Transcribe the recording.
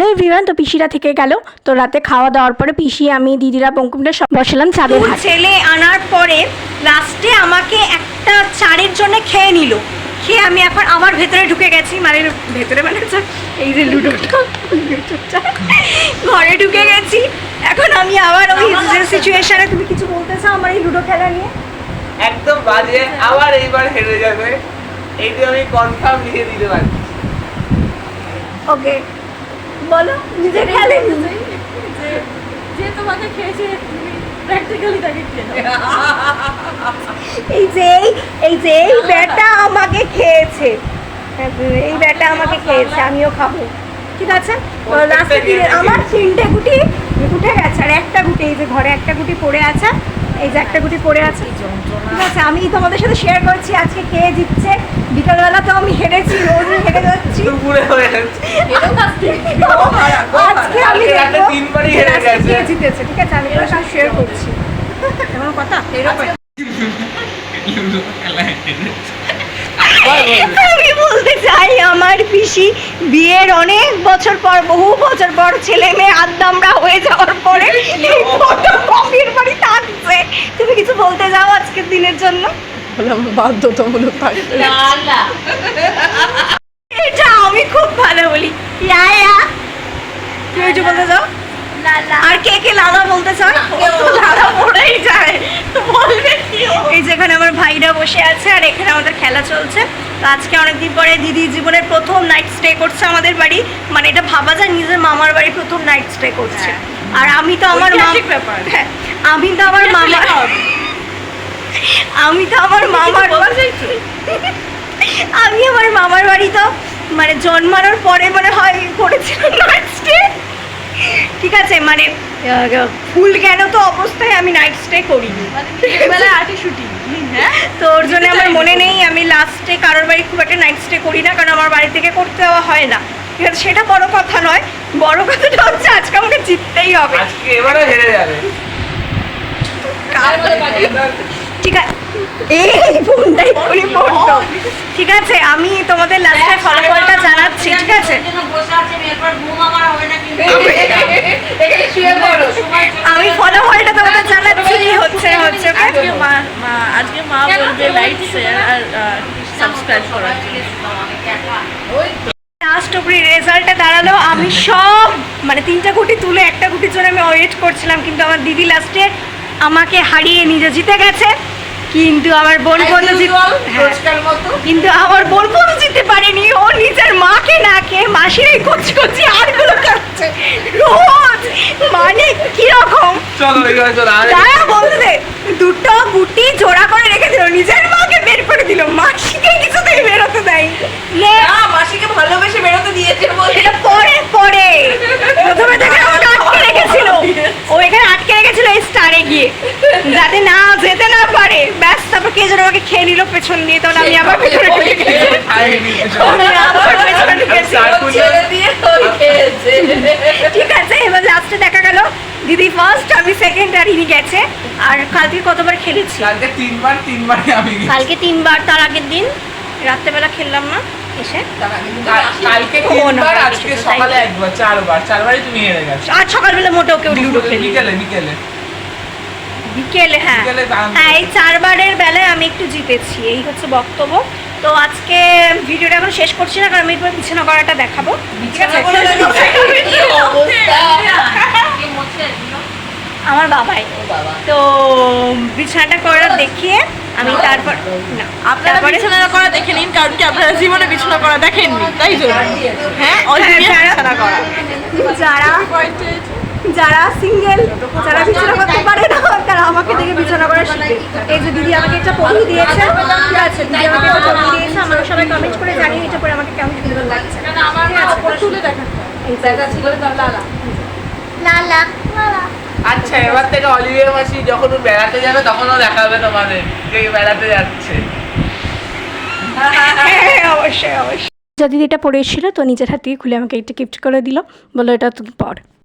Hello everyone তো পিসিরা থেকে গেল। তো রাতে খাওয়া দাওয়ার পরে পিসি আমি দিদিরা পঙ্কুমটা সব বসালাম চাঁদের। ছেলে আনার পরে লাস্টে আমাকে একটা চারের জন্য খেয়ে নিল। খেয়ে আমি এখন আমার ভেতরে ঢুকে গেছি মানে ভেতরে মানে এই যে লুডোটা লুডোটা ঘরে ঢুকে গেছি। এখন আমি আবার ওই যে সিচুয়েশনে তুমি কিছু বলতে চাও আমার এই লুডো খেলা নিয়ে? একদম বাজে আবার এইবার হেরে যাবে। এইটা আমি কনফার্ম লিখে দিতে পারি ওকে বলো নিজে খেলে নিজে যে তোমাকে খেয়েছে তুমি প্র্যাকটিক্যালি তাকে খেয়ে এই যে এই- এই যে এই ব্যাটা আমাকে খেয়েছে। এই ব্যাটা আমাকে খেয়েছে আমিও খাব। ঠিক আছে? তো লাস্টে আমার তিনটে গুটি উঠে গেছে আর একটা গুটি এই যে ঘরে একটা গুটি পড়ে আছে এই যে একটা গুটি পড়ে আছে। ঠিক আছে আমি তোমাদের সাথে শেয়ার করছি আজকে কে জিতছে। বিকালবেলা তো আমি হেরেছি রোজ হেরে যাচ্ছি। হয়ে। আজকে। আমি কালকে তিনবারই হেরে গেছে। কে জিতেছে ঠিক আছে? আমি তোমার সাথে শেয়ার করছি। এমন কথা? এরকম বলতে চাই। বিয়ের অনেক বছর পর বহু বছর পর ছেলে মেয়ে আদ্দামরা হয়ে যাওয়ার পরে কপির বাড়ি থাকবে তুমি কিছু বলতে যাও আজকের দিনের জন্য? বাধ্যতামূলক থাকবে। না না। এটা আমি খুব ভালো বলি। ইয়া ইয়া তুমি কিছু বলতে চাও আর কে কে লাদা বলতে তো লাদা পড়েই যায়। বলবে এই যেখানে আমার ভাইরা বসে আছে আর এখানে আমাদের খেলা চলছে। তো আজকে অনেকদিন পরে দিদি জীবনের প্রথম নাইট স্টে করছে আমাদের বাড়ি। মানে এটা ভাবা যায় নিজের মামার বাড়ি প্রথম নাইট স্টে করছে। আর আমি তো আমার মাম-। হ্যাঁ, আমি তো আমার মামার আমি তো আমার মামার আমি আমার মামার বাড়ি তো মানে জন্মানোর পরে মনে হয় করেছিলাম নাইট স্টে ঠিক আছে মানে ফুল কেন তো অবস্থায় আমি নাইট স্টে করিনি। বেলা শুটিং হ্যাঁ? তো ওর জন্য আমার মনে নেই আমি লাস্টে কারোর বাড়ি খুব একটা নাইট স্টে করি না কারণ আমার বাড়ি থেকে করতে দেওয়া হয় না। ঠিক আছে সেটা বড় কথা নয় বড় কথাটা হচ্ছে আজকে আমাকে জিততেই হবে। আজকে এবারে হেরে যাবে। ঠিক আছে এই ফোনটাই করি পড়তো। ঠিক আছে আমি তোমাদের লাস্টে ফলাফলটা জানাচ্ছি ঠিক আছে? আমি ফলাফলটা তোমাদের জানাচ্ছি কি হচ্ছে হচ্ছে আজকে মা মা- আজকে মা বলবে লাইক শেয়ার আর সাবস্ক্রাইব করার লাস্ট অব্দি রেজাল্টে দাঁড়াল আমি সব মানে তিনটা গুটি তুলে একটা গুটির জন্য আমি ওয়েট করছিলাম কিন্তু আমার দিদি লাস্টে আমাকে হারিয়ে নিজে জিতে গেছে। কিন্তু আমার বোন বন্ধু হ্যাঁ। কিন্তু আমার বোন বন্ধু জিততে পারেনি। ও নিজের মাকে না খেয়ে মাসির এই কচি কচি আরগুলো খাচ্ছে রোজ। মানে কীরকম? দাঁড়া বলতে দুটো গুটি জোড়া করে রেখে দিল নিজের মাকে বের করে দিল মাসিকে কিছুতেই বেরোতে দেয় নে মাসিকে ভালোবেসে বেরোতে দিয়েছে বলে এটা পরে পরে প্রথমে থেকে আমাকে আটকে রেখেছিল ও এখানে আটকে রেখেছিল এই স্টারে গিয়ে যাতে না যেতে না পারে ব্যাস তারপর কে যেন আমাকে খেয়ে নিল পেছন দিয়ে তখন আমি আবার পেছনে ঢুকে গেছি। আবার পেছনে ঢুকেছি ঠিক আছে এবার লাস্টে দেখা গেল। দিদি ফার্স্ট আমি সেকেন্ড আর ইনি গেছে। আর কালকে কতবার খেলেছি? কালকে তিনবার তিনবারই আমি কালকে তিনবার তার আগের দিন। রাত্রেবেলা খেললাম না তিনবার সকালে একবার চারবার। চারবারই তুমি হেরে গেছো। আর সকালবেলা মোটেও কেউ লুডো খেলি বিকেলে বিকেলে। বিকেলে হ্যাঁ। হ্যাঁ এই চারবারের বেলায় আমি একটু জিতেছি এই হচ্ছে বক্তব্য। তো আজকে ভিডিওটা এখন শেষ করছি না কারণ আমি এরপর বিছানা করাটা দেখাবো আমার বাবাই। তো বিছানাটা করা দেখিয়ে আমি তারপর না আপনারা বিছানা করা দেখে নিন কারণ কি আপনারা জীবনে বিছানা করা দেখেননি তাই জন্য হ্যাঁ হ্যাঁ, যারা- যারা সিঙ্গেল যারা বিছানা করতে পারে না তারা আমাকে দেখে বিছানা করা শিখে এই যে দিদি আমাকে একটা পড়ি দিয়েছে ঠিক আছে দিদি আমাকে একটা পড়ি দিয়েছে আমাকে সবাই কমেন্ট করে জানিয়ে এটা পরে আমাকে কেমন সুন্দর লাগছে। আমার না তুলে দেখা এই জায়গা ছিল লালা লালা। লালা। আচ্ছা এবার থেকে অলিভিয়া মাসি যখন ও বেড়াতে যাবে তখনও দেখাবে তোমাদের যে বেড়াতে যাচ্ছে। হ্যাঁ অবশ্যই অবশ্যই। যা দিদি এটা পরে এসেছিল তো নিজের হাত থেকে খুলে আমাকে একটা গিফট করে দিল। বলল এটা তুমি পর।